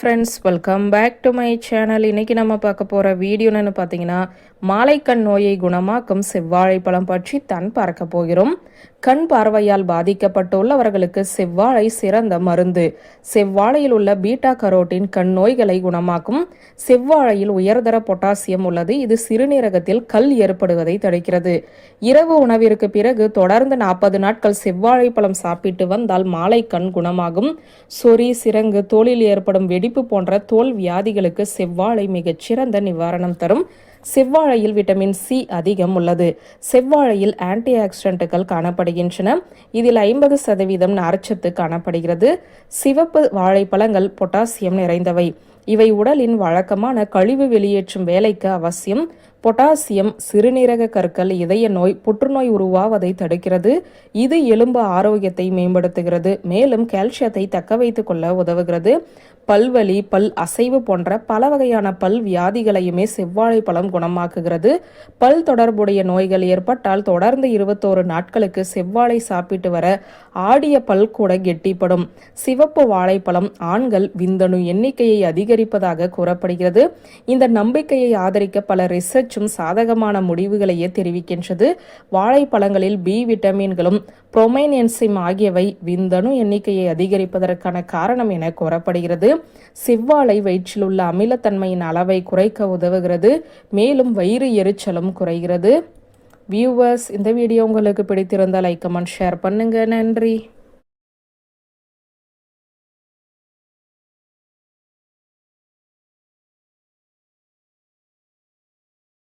Friends welcome back to my channel இன்னைக்கு நம்ம பார்க்க போகிற வீடியோன்னு பார்த்தீங்கன்னா மாலைக்கண் நோயை குணமாக்கும் செவ்வாழைப்பழம் பற்றி தன் பார்க்க போகிறோம். கண் பார்வையால் பாதிக்கப்பட்டுள்ளவர்களுக்கு செவ்வாழை சிறந்த மருந்து. செவ்வாழையில் உள்ள பீட்டா கரோட்டின் கண் நோய்களை குணமாக்கும் செவ்வாழையில் உயர்தர பொட்டாசியம் உள்ளது. இது சிறுநீரகத்தில் கல் ஏற்படுவதை தடுக்கிறது. இரவு உணவிற்கு பிறகு தொடர்ந்து நாற்பது நாட்கள் செவ்வாழைப்பழம் சாப்பிட்டு வந்தால் மாலை கண் குணமாகும். சொறி சிறங்கு தோலில் ஏற்படும் வெடிப்பு போன்ற தோல் வியாதிகளுக்கு செவ்வாழை மிகச்சிறந்த நிவாரணம் தரும். செவ்வாழையில் விட்டமின் சி அதிகம் உள்ளது. செவ்வாழையில் ஆன்டி ஆக்சிடென்ட்டுகள் காணப்படுகின்றன. இதில் ஐம்பது சதவீதம் நார்ச்சத்து காணப்படுகிறது. சிவப்பு வாழைப்பழங்கள் பொட்டாசியம் நிறைந்தவை. இவை உடலின் வழக்கமான கழிவு வெளியேற்றும் வேலைக்கு அவசியம். பொட்டாசியம் சிறுநீரக கற்கள் இதய நோய் புற்றுநோய் உருவாவதை தடுக்கிறது. இது எலும்பு ஆரோக்கியத்தை மேம்படுத்துகிறது. மேலும் கால்சியத்தை தக்க வைத்துக் கொள்ள உதவுகிறது. பல்வலி பல் அசைவு போன்ற பல வகையான பல் வியாதிகளையுமே செவ்வாழை பழம் குணமாக்குகிறது. பல் தொடர்புடைய நோய்கள் ஏற்பட்டால் தொடர்ந்து இருபத்தோரு நாட்களுக்கு செவ்வாழை சாப்பிட்டு வர ஆடிய பல் கூட கெட்டிப்படும். சிவப்பு வாழைப்பழம் ஆண்கள் விந்தணு எண்ணிக்கையை அதிகரிப்பதாக கூறப்படுகிறது. இந்த நம்பிக்கையை ஆதரிக்க பல ரிசர்ச்சும் சாதகமான முடிவுகளையே தெரிவிக்கின்றது. வாழைப்பழங்களில் பி விட்டமின்களும் புரோமைன் என்சிம் ஆகியவை விந்தணு எண்ணிக்கையை அதிகரிப்பதற்கான காரணம் என கூறப்படுகிறது. செவ்வாழை வயிற்றில் உள்ள அமிலத்தன்மையின் அளவை குறைக்க உதவுகிறது. மேலும் வயிறு எரிச்சலும் குறைகிறது. வியூவர்ஸ் இந்த வீடியோ உங்களுக்கு பிடித்திருந்தால் லைக் கமெண்ட் ஷேர் பண்ணுங்கள் நன்றி.